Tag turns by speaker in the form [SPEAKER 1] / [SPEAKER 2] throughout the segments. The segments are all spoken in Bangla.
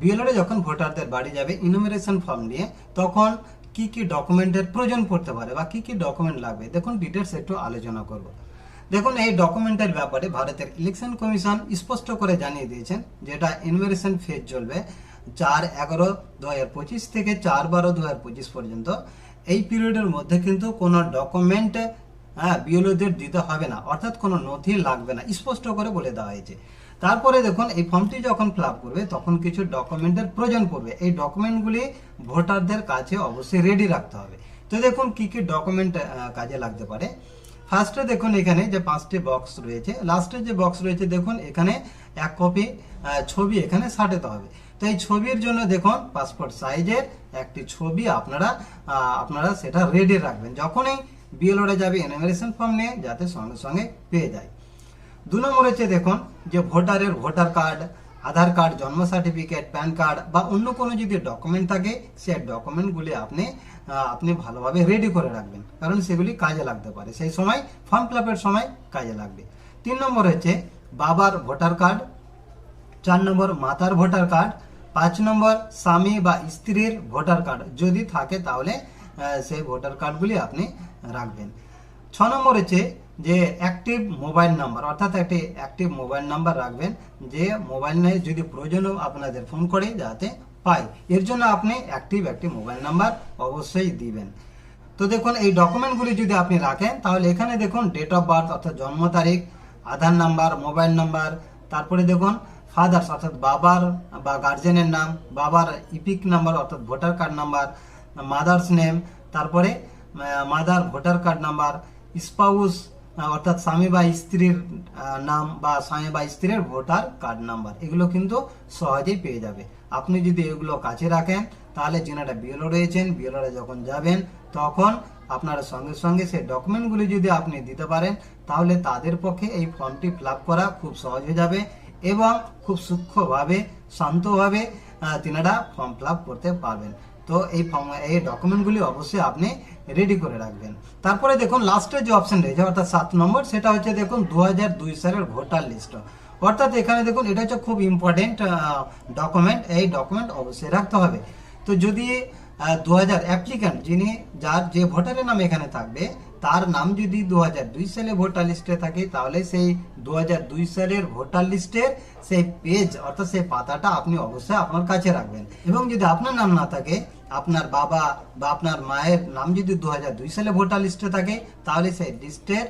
[SPEAKER 1] বিএলওরে যখন ভোটারদের বাড়ি যাবে ইনুমিনেশন ফর্ম নিয়ে, তখন কি কি ডকুমেন্টের প্রয়োজন পড়তে পারে বা কি কি ডকুমেন্ট লাগবে? দেখুন ডিটেলস একটু আলোচনা করব। দেখুন, এই ডকুমেন্টের ব্যাপারে ভারতের ইলেকশন কমিশন স্পষ্ট করে জানিয়ে দিয়েছেন, যেটা ইনভেরিশন ফেজ চলবে চার এগারো দু হাজার পঁচিশ থেকে চার বারো দু হাজার পঁচিশ পর্যন্ত। এই পিরিয়ডের মধ্যে কিন্তু কোনো ডকুমেন্ট হ্যাঁ বিএলওদের দিতে হবে না, অর্থাৎ কোনো নথি লাগবে না, স্পষ্ট করে বলে দেওয়া হয়েছে। তারপরে দেখুন, এই ফর্মটি যখন ফিল করবে, তখন কিছু ডকুমেন্টের প্রয়োজন পড়বে। এই ডকুমেন্টগুলি ভোটারদের কাছে অবশ্যই রেডি রাখতে হবে। তো দেখুন, কি কি ডকুমেন্ট কাজে লাগতে পারে। ফার্স্টে দেখুন, এখানে যে পাঁচটি বক্স রয়েছে লাস্টে যে বক্স রয়েছে, দেখুন, এখানে এক কপি ছবি এখানে সাটাতে হবে। তো এই ছবির জন্য দেখুন পাসপোর্ট সাইজের একটি ছবি আপনারা আপনারা সেটা রেডি রাখবেন। যখনই বিএলওরা যাবে এনিমেশন ফর্ম নিয়ে, যাতে সঙ্গে সঙ্গে পেয়ে যায়। দু নম্বর হচ্ছে দেখুন যে ভোটারের ভোটার কার্ড, আধার কার্ড, জন্ম সার্টিফিকেট, প্যান কার্ড বা অন্য কোনো যদি ডকুমেন্ট থাকে, সে ডকুমেন্টগুলি আপনি আপনি ভালোভাবে রেডি করে রাখবেন। কারণ সেগুলি কাজে লাগতে পারে। সেই সময় ফর্ম ফিল সময় কাজে লাগবে। তিন নম্বর হচ্ছে বাবার ভোটার কার্ড, চার নম্বর মাতার ভোটার কার্ড, পাঁচ নম্বর স্বামী বা স্ত্রীর ভোটার কার্ড যদি থাকে তাহলে সেই ভোটার কার্ডগুলি আপনি রাখবেন। ছ নম্বর হচ্ছে যে অ্যাক্টিভ মোবাইল নাম্বার অর্থাৎ একটি অ্যাক্টিভ মোবাইল নাম্বার রাখবেন, যে মোবাইল নিয়ে যদি প্রয়োজন আপনাদের ফোন করে যাতে পাই এর জন্য আপনি অ্যাক্টিভ একটি মোবাইল নাম্বার অবশ্যই দিবেন। তো দেখুন, এই ডকুমেন্টগুলি যদি আপনি রাখেন, তাহলে এখানে দেখুন ডেট অফ বার্থ অর্থাৎ জন্ম তারিখ, আধার নাম্বার মোবাইল নাম্বার তারপরে দেখুন ফাদার্স অর্থাৎ বাবার বা গার্জেনের নাম, বাবার ইপিক নাম্বার অর্থাৎ voter card number mother's name তারপরে mother voter card number spouse অর্থাৎ স্বামী বা স্ত্রীর নাম বা স্বামী বা স্ত্রীর ভোটার কার্ড নাম্বার এগুলো কিন্তু সহজেই পেয়ে যাবে। আপনি যদি এগুলো কাছে রাখেন, তাহলে যেনারা বিএলও রয়েছেন বিএলওরা যখন যাবেন, তখন আপনার সঙ্গে সঙ্গে সেই ডকুমেন্টগুলি যদি আপনি দিতে পারেন, তাহলে তাদের পক্ষে এই ফর্মটি ফিল করা খুব সহজ হয়ে যাবে এবং খুব সূক্ষ্মভাবে, শান্তভাবে তিনারা ফর্ম ফিল করতে পারবেন। তো এই এই ডকুমেন্টগুলি অবশ্যই আপনি রেডি করে রাখবেন। তারপরে দেখুন লাস্টের যে অপশন রয়েছে, অর্থাৎ সাত নম্বর, সেটা হচ্ছে দেখুন দু সালের ভোটার লিস্ট অর্থাৎ এখানে দেখুন, এটা হচ্ছে খুব ইম্পর্টেন্ট ডকুমেন্ট এই ডকুমেন্ট অবশ্যই রাখতে হবে। তো যদি দু হাজার অ্যাপ্লিক্যান্ট যিনি, যার যে ভোটারের নাম এখানে থাকবে, তার নাম যদি দু দুই সালে ভোটার লিস্টে থাকে, তাহলে সেই দু দুই সালের ভোটার লিস্টের সেই পেজ অর্থাৎ সেই পাতাটা আপনি অবশ্যই আপনার কাছে রাখবেন। এবং যদি আপনার নাম না থাকে আপনার বাবা বা আপনার মায়ের নাম যদি দু সালে ভোটার লিস্টে থাকে, তাহলে সেই লিস্টের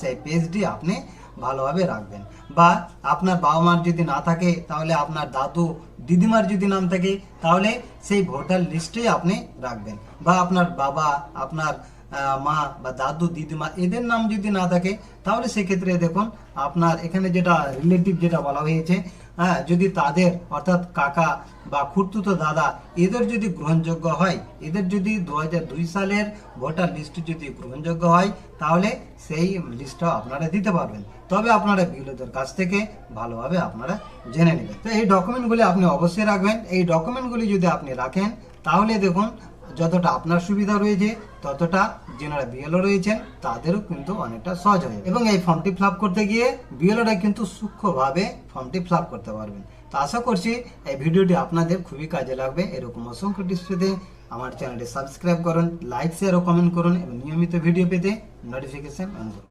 [SPEAKER 1] সেই পেজটি আপনি ভালোভাবে রাখবেন। বা আপনার বাবা মার যদি না থাকে, তাহলে আপনার দাদু, দিদিমার যদি নাম থাকে, তাহলে সেই ভোটার লিস্টেই আপনি রাখবেন। বা আপনার বাবা, আপনার মা বা দাদু, দিদিমা এদের নাম যদি না থাকে, তাহলে সেক্ষেত্রে দেখুন আপনার এখানে যেটা রিলেটিভ যেটা বলা হয়েছে হ্যাঁ যদি তাদের অর্থাৎ কাকা বা খুর্তুতো দাদা এদের যদি গ্রহণযোগ্য হয়, এদের যদি দু সালের ভোটার লিস্ট যদি গ্রহণযোগ্য হয়, তাহলে সেই লিস্টটা আপনারা দিতে পারবেন। তবে আপনারা বিএলওদের কাছ থেকে ভালোভাবে আপনারা জেনে নেবেন। তো এই ডকুমেন্টগুলি আপনি অবশ্যই রাখবেন। এই ডকুমেন্টগুলি যদি আপনি রাখেন, তাহলে দেখুন যতটা আপনার সুবিধা রয়েছে, ততটা যেনারা বিএলও রয়েছেন, তাদেরও কিন্তু অনেকটা সহজ হয়ে। এবং এই ফর্মটি ফিল করতে গিয়ে বিএলওরা কিন্তু সূক্ষ্মভাবে ফর্মটি ফিল করতে পারবেন। তো আশা করছি এই ভিডিওটি আপনাদের খুবই কাজে লাগবে। এরকম অসংখ্য পেতে আমার চ্যানেলটি সাবস্ক্রাইব করুন, লাইক শেয়ার ও কমেন্ট করুন এবং নিয়মিত ভিডিও পেতে নোটিফিকেশান অন করুন।